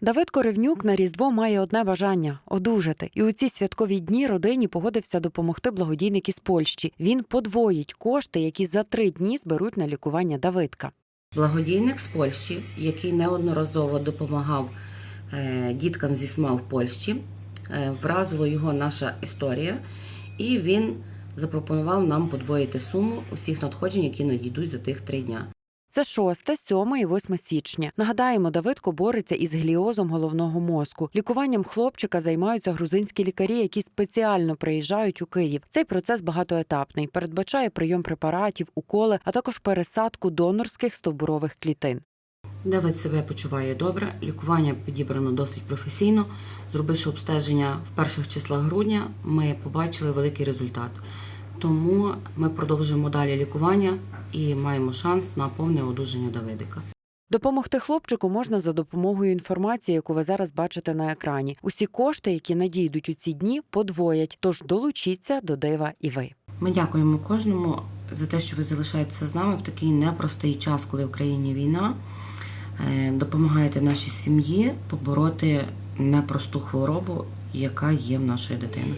Давид Коревнюк на Різдво має одне бажання одужати. І у ці святкові дні родині погодився допомогти благодійник із Польщі. Він подвоїть кошти, які за три дні зберуть на лікування Давидка. Благодійник з Польщі, який неодноразово допомагав е, діткам зі СМА в Польщі, е, вразила його наша історія, і він запропонував нам подвоїти суму усіх надходжень, які надійдуть за тих три дня. Це 6, 7 і 8 січня. Нагадаємо, Давидко бореться із гліозом головного мозку. Лікуванням хлопчика займаються грузинські лікарі, які спеціально приїжджають у Київ. Цей процес багатоетапний, передбачає прийом препаратів, уколи, а також пересадку донорських стовбурових клітин. Давид себе почуває добре. Лікування підібрано досить професійно. Зробивши обстеження в перших числах грудня, ми побачили великий результат. Тому ми продовжуємо далі лікування і маємо шанс на повне одужання Давидика. Допомогти хлопчику можна за допомогою інформації, яку ви зараз бачите на екрані. Усі кошти, які надійдуть у ці дні, подвоять. Тож долучіться до дива і ви. Ми дякуємо кожному за те, що ви залишаєтеся з нами в такий непростий час, коли в країні війна. Е, Допомагаєте нашій сім'ї побороти непросту хворобу, яка є в нашої дитини.